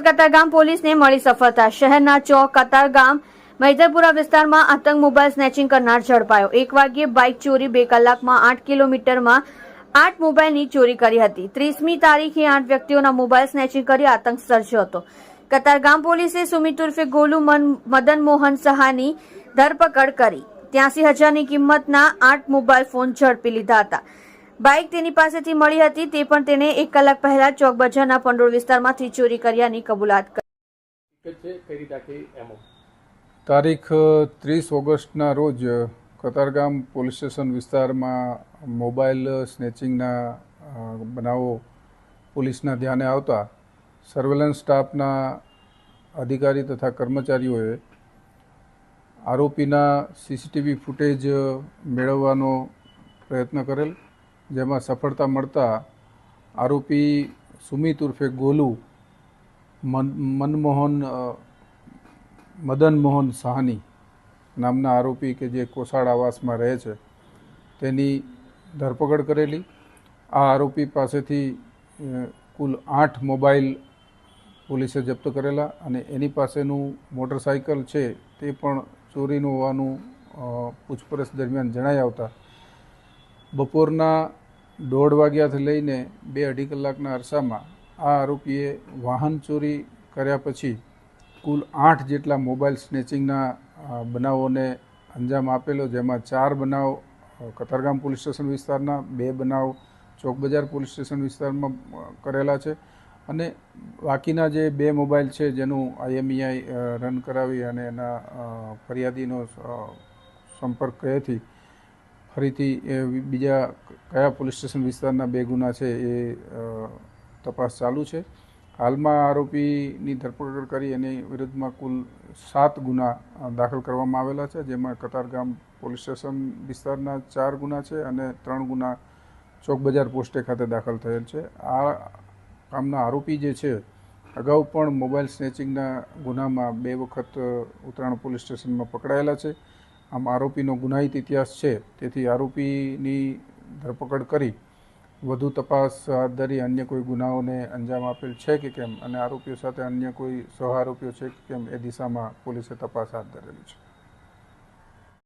સુરત કતારગામ પોલીસને મળી સફળતા. શહેરના ચોક કતારગામ મૈદરપુરા વિસ્તારમાં આતંક મોબાઈલ સ્નેચિંગ કરનાર ઝડપાયો. એક વાગ્યે બાઇક ચોરી બે કલાકમાં આઠ કિલોમીટરમાં આઠ મોબાઈલની ચોરી કરી હતી. ત્રીસમી તારીખે આઠ વ્યક્તિઓના મોબાઈલ સ્નેચિંગ કરી આતંક સર્જ્યો હતો. કતારગામ પોલીસે સુમિત ઉર્ફે ગોલુ મદન મોહન સહાની ધરપકડ કરી. ત્યાંસી હજારની કિંમતના આઠ મોબાઈલ ફોન ઝડપી લીધા હતા. બાઇક તેની પાસેથી મળી હતી તે પણ તેને એક કલાક પહેલા ચોક બજારના પંડોળ વિસ્તારમાંથી ચોરી કર્યાની કબૂલાત કરી. તારીખ ત્રીસ ઓગસ્ટના રોજ કતારગામ પોલીસ સ્ટેશન વિસ્તારમાં મોબાઈલ સ્નેચિંગના બનાવો પોલીસના ધ્યાને આવતા સર્વેલન્સ સ્ટાફના અધિકારી તથા કર્મચારીઓએ આરોપીના સીસીટીવી ફૂટેજ મેળવવાનો પ્રયત્ન કરેલ. જેમાં સફળતા મળતા આરોપી સુમિત ઉર્ફે ગોલુ, મન, મનમોહન મદન મોહન સાહની નામના આરોપી કે જે કોસાડ આવાસમાં રહે છે, તેની ધરપકડ કરેલી. આ આરોપી પાસેથી કુલ આઠ મોબાઈલ પોલીસે જપ્ત કરેલા અને એની પાસેનું મોટરસાઇકલ છે તે પણ ચોરીનું હોવાનું પૂછપરછ દરમિયાન જણાઈ આવતા. બપોરના દોઢ વાગ્યાથી લઈને બે અઢી કલાકના અરસામાં આ આરોપીએ વાહન ચોરી કર્યા પછી કુલ આઠ જેટલા મોબાઈલ સ્નેચિંગના બનાવોને અંજામ આપેલો, જેમાં ચાર બનાવ કતારગામ પોલીસ સ્ટેશન વિસ્તારના, બે બનાવ ચોકબજાર પોલીસ સ્ટેશન વિસ્તારમાં કરેલા છે. અને બાકીના જે બે મોબાઈલ છે જેનું આઈએમઈઆઈ રન કરાવી અને એના ફરિયાદીનો સંપર્ક કરેથી ફરીથી બીજા કયા પોલીસ સ્ટેશન વિસ્તારના બે ગુના છે એ તપાસ ચાલુ છે. હાલમાં આરોપીની ધરપકડ કરી એની વિરુદ્ધમાં કુલ સાત ગુના દાખલ કરવામાં આવેલા છે, જેમાં કતારગામ પોલીસ સ્ટેશન વિસ્તારના ચાર ગુના છે અને ત્રણ ગુના ચોક બજાર પોસ્ટે ખાતે દાખલ થયેલ છે. આ કામના આરોપી જે છે, અગાઉ પણ મોબાઈલ સ્નેચિંગના ગુનામાં બે વખત ઉત્તરાયણ પોલીસ સ્ટેશનમાં પકડાયેલા છે. આમ આરોપીનો ગુનાહિત ઇતિહાસ છે. તેથી આરોપીની ધરપકડ કરી વધુ તપાસ હાથ ધરી અન્ય કોઈ ગુનાઓને અંજામ આપેલ છે કે કેમ? અને આરોપીઓ સાથે અન્ય કોઈ સહ આરોપીઓ છે કે કેમ? એ દિશામાં પોલીસે તપાસ હાથ ધરેલી છે.